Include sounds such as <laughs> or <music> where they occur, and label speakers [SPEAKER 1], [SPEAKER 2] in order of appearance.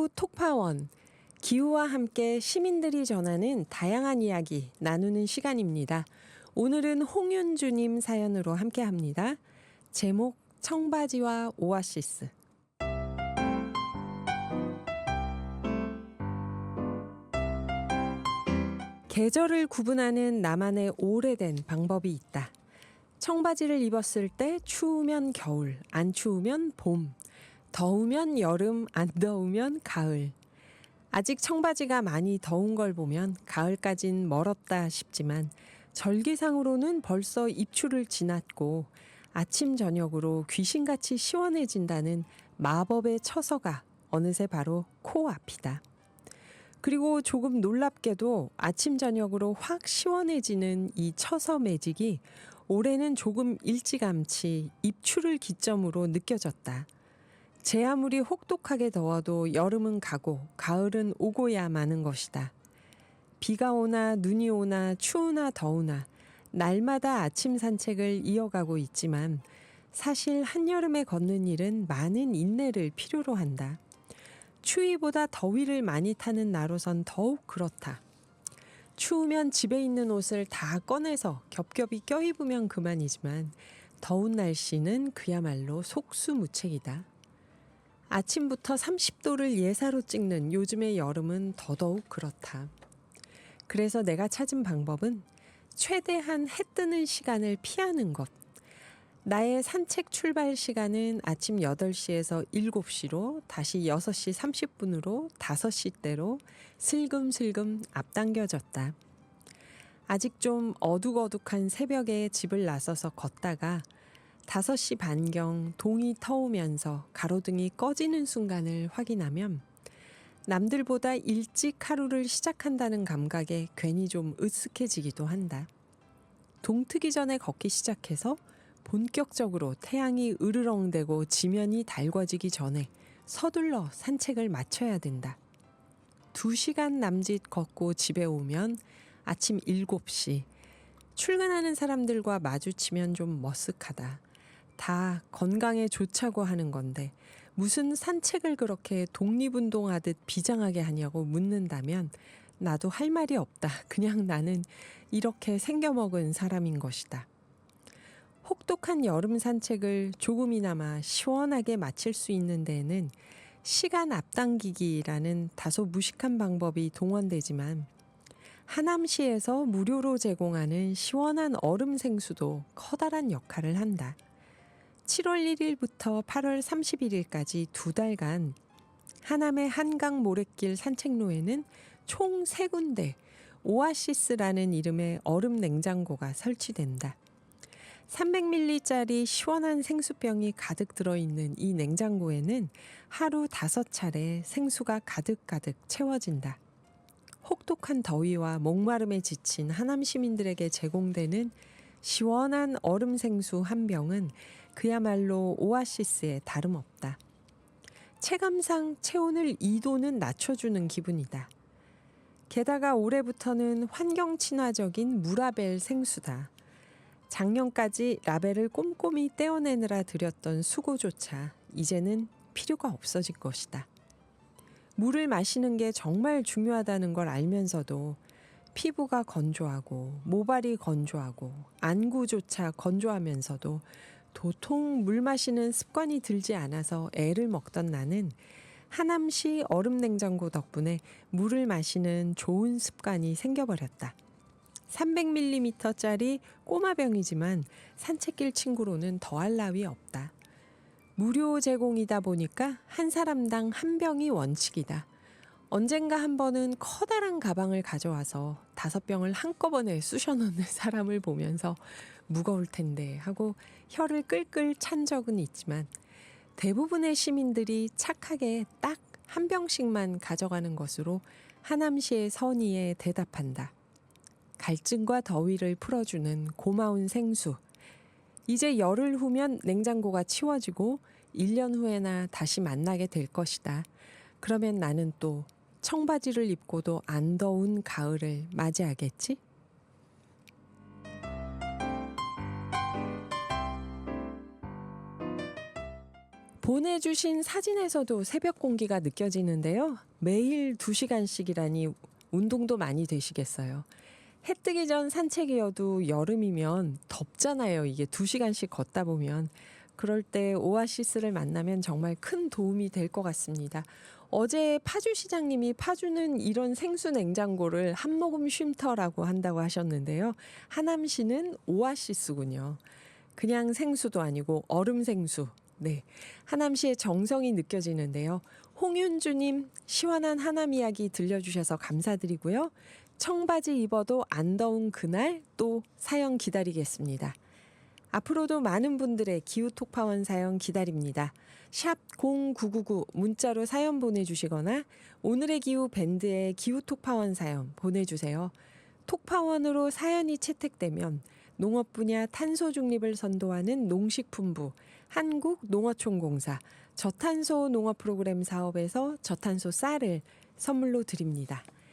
[SPEAKER 1] 탐구 톡파원. 기후와 함께 시민들이 전하는 다양한 이야기 나누는 시간입니다. 오늘은 홍윤주님 사연으로 함께 합니다. 제목 청바지와 오아시스. 계절을 구분하는 나만의 오래된 방법이 있다. 청바지를 입었을 때 추우면 겨울, 안 추우면 봄, 더우면 여름, 안 더우면 가을. 아직 청바지가 많이 더운 걸 보면 가을까진 멀었다 싶지만 절기상으로는 벌써 입추를 지났고 아침 저녁으로 귀신같이 시원해진다는 마법의 처서가 어느새 바로 코앞이다. 그리고 조금 놀랍게도 아침 저녁으로 확 시원해지는 이 처서 매직이 올해는 조금 일찌감치 입추를 기점으로 느껴졌다. 제 아무리 혹독하게 더워도 여름은 가고 가을은 오고야 마는 것이다. 비가 오나 눈이 오나 추우나 더우나 날마다 아침 산책을 이어가고 있지만 사실 한여름에 걷는 일은 많은 인내를 필요로 한다. 추위보다 더위를 많이 타는 나로선 더욱 그렇다. 추우면 집에 있는 옷을 다 꺼내서 겹겹이 껴입으면 그만이지만 더운 날씨는 그야말로 속수무책이다. 아침부터 30도를 예사로 찍는 요즘의 여름은 더더욱 그렇다. 그래서 내가 찾은 방법은 최대한 해 뜨는 시간을 피하는 것. 나의 산책 출발 시간은 아침 8시에서 7시로 다시 6시 30분으로 5시대로 슬금슬금 앞당겨졌다. 아직 좀 어둑어둑한 새벽에 집을 나서서 걷다가 5시 반경 동이 터오면서 가로등이 꺼지는 순간을 확인하면 남들보다 일찍 하루를 시작한다는 감각에 괜히 좀 으쓱해지기도 한다. 동트기 전에 걷기 시작해서 본격적으로 태양이 으르렁대고 지면이 달궈지기 전에 서둘러 산책을 마쳐야 된다. 두 시간 남짓 걷고 집에 오면 아침 7시. 출근하는 사람들과 마주치면 좀 머쓱하다. 다 건강에 좋자고 하는 건데 무슨 산책을 그렇게 독립운동하듯 비장하게 하냐고 묻는다면 나도 할 말이 없다. 그냥 나는 이렇게 생겨먹은 사람인 것이다. 혹독한 여름 산책을 조금이나마 시원하게 마칠 수 있는 데에는 시간 앞당기기라는 다소 무식한 방법이 동원되지만 하남시에서 무료로 제공하는 시원한 얼음 생수도 커다란 역할을 한다. 7월 1일부터 8월 31일까지 두 달간 하남의 한강 모래길 산책로에는 총세 군데 오아시스라는 이름의 얼음 냉장고가 설치된다. 300ml짜리 시원한 생수병이 가득 들어있는 이 냉장고에는 하루 다섯 차례 생수가 가득가득 채워진다. 혹독한 더위와 목마름에 지친 하남 시민들에게 제공되는 시원한 얼음 생수 한 병은 그야말로 오아시스에 다름없다. 체감상 체온을 2도는 낮춰주는 기분이다. 게다가 올해부터는 환경 친화적인 무라벨 생수다. 작년까지 라벨을 꼼꼼히 떼어내느라 들였던 수고조차 이제는 필요가 없어질 것이다. 물을 마시는 게 정말 중요하다는 걸 알면서도 피부가 건조하고 모발이 건조하고 안구조차 건조하면서도 도통 물 마시는 습관이 들지 않아서 애를 먹던 나는 하남시 얼음 냉장고 덕분에 물을 마시는 좋은 습관이 생겨버렸다. 300ml짜리 꼬마병이지만 산책길 친구로는 더할 나위 없다. 무료 제공이다 보니까 한 사람당 한 병이 원칙이다. 언젠가 한 번은 커다란 가방을 가져와서 다섯 병을 한꺼번에 쑤셔 넣는 <laughs> 사람을 보면서 무거울 텐데 하고 혀를 끌끌 찬 적은 있지만 대부분의 시민들이 착하게 딱 한 병씩만 가져가는 것으로 하남시의 선의에 대답한다. 갈증과 더위를 풀어주는 고마운 생수. 이제 열흘 후면 냉장고가 치워지고 1년 후에나 다시 만나게 될 것이다. 그러면 나는 또 청바지를 입고도 안 더운 가을을 맞이하겠지? 보내주신 사진에서도 새벽 공기가 느껴지는데요. 매일 2시간씩이라니 운동도 많이 되시겠어요. 해 뜨기 전 산책이어도 여름이면 덥잖아요. 이게 2시간씩 걷다 보면. 그럴 때 오아시스를 만나면 정말 큰 도움이 될 것 같습니다. 어제 파주 시장님이 파주는 이런 생수 냉장고를 한 모금 쉼터라고 한다고 하셨는데요. 하남시는 오아시스군요. 그냥 생수도 아니고 얼음 생수. 네. 하남시의 정성이 느껴지는데요. 홍윤주님, 시원한 하남 이야기 들려주셔서 감사드리고요. 청바지 입어도 안 더운 그날 또 사연 기다리겠습니다. 앞으로도 많은 분들의 기후 톡파원 사연 기다립니다. 샵 0999 문자로 사연 보내주시거나 오늘의 기후 밴드의 기후 톡파원 사연 보내주세요. 톡파원으로 사연이 채택되면 농업 분야 탄소 중립을 선도하는 농식품부 한국농어촌공사 저탄소 농업 프로그램 사업에서 저탄소 쌀을 선물로 드립니다.